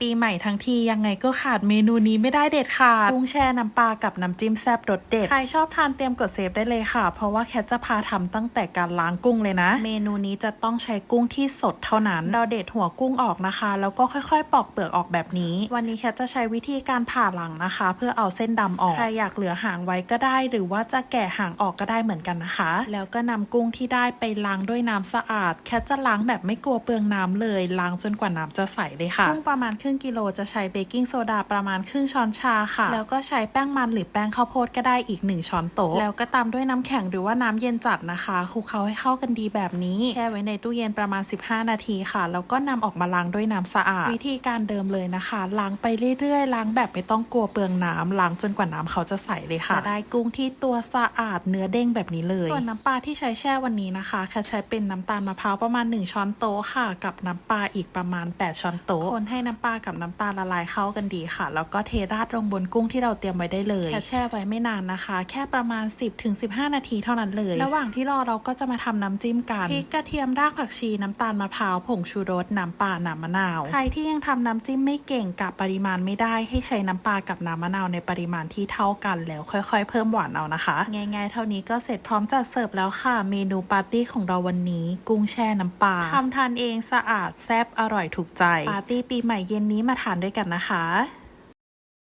ปีใหม่ทั้งทียังไงก็ขาดเมนูนี้ไม่ได้เด็ดขาดกุ้งแช่น้ำปลากับน้ำจิ้มแซ่บรสเด็ด ใครชอบทานเตรียมกดเซฟได้เลยค่ะ เพราะว่าแคทจะพาทำตั้งแต่การล้างกุ้งเลยนะ เมนูนี้จะต้องใช้กุ้งที่สดเท่านั้น เราเด็ดหัวกุ้งออกนะคะ แล้วก็ค่อยๆ ปอกเปลือกออกแบบนี้ วันนี้แคทจะใช้วิธีการผ่าหลังนะคะ เพื่อเอาเส้นดำออก ใครอยากเหลือหางไว้ก็ได้ หรือว่าจะแกะหางออกก็ได้เหมือนกันนะคะ แล้วก็นำกุ้งที่ได้ไปล้างด้วยน้ำสะอาด แคทจะล้างแบบไม่กลัวเปลืองน้ำเลย ล้างจนกว่าน้ำจะใสเลยค่ะ กุ้งประมาณครึ่งึ่งกิโลจะใช้เบกกิ้งโซดาประมาณครึ่งช้อนชาค่ะ แล้วก็ใช้แป้งมันหรือแป้งข้าวโพดก็ได้อีก 1 ช้อนโต๊ะ แล้วก็ตามด้วยน้ำแข็งหรือว่าน้ำเย็นจัดนะคะคลุกเคล้าให้เข้ากันดีแบบนี้แช่ไว้ในตู้เย็นประมาณ 15 นาทีค่ะ แล้วก็นำออกมาล้างด้วยน้ำสะอาด วิธีการเดิมเลยนะคะ ล้างไปเรื่อยๆ ล้างแบบไม่ต้องกลัวเปลืองน้ำล้างจนกว่าน้ำเขาจะใสเลยค่ะจะได้กุ้งที่ตัวสะอาดเนื้อเด้งแบบนี้เลย ส่วนน้ำปลาที่ใช้แช่วันนี้นะคะค่ใช้เป็นน้ำตาลมะพร้าวประมาณ 1 ช้อนโต๊ะค่ะ กับน้ำปลาอีกประมาณ 8 ช้อนโต๊ะคนให้น้ำปลากับน้ำตาลละลายเข้ากันดีค่ะ แล้วก็เทราดลงบนกุ้งที่เราเตรียมไว้ได้เลยแค่แช่ไว้ไม่นานนะคะ แค่ประมาณ 10-15 นาทีเท่านั้นเลย ระหว่างที่รอเราก็จะมาทำน้ำจิ้มกันพริกกระเทียมรากผักชีน้ำตาลมะพร้าวผงชูรสน้ำปลาน้ำมะนาว ใครที่ยังทำน้ำจิ้มไม่เก่งกับปริมาณไม่ได้ ให้ใช้น้ำปลากับน้ำมะนาวในปริมาณที่เท่ากันแล้วค่อย ๆ เพิ่มหวานเอานะคะง่ายๆเท่านี้ก็เสร็จพร้อมจัดเสิร์ฟแล้วค่ะ เมนูปาร์ตี้ของเราวันนี้ กุ้งแช่น้ำปลาทำทานเองสะอาดแซ่บอร่อยถูกใจปาร์ตี้ปีใหม่เย็นนี้มาทานด้วยกันนะคะ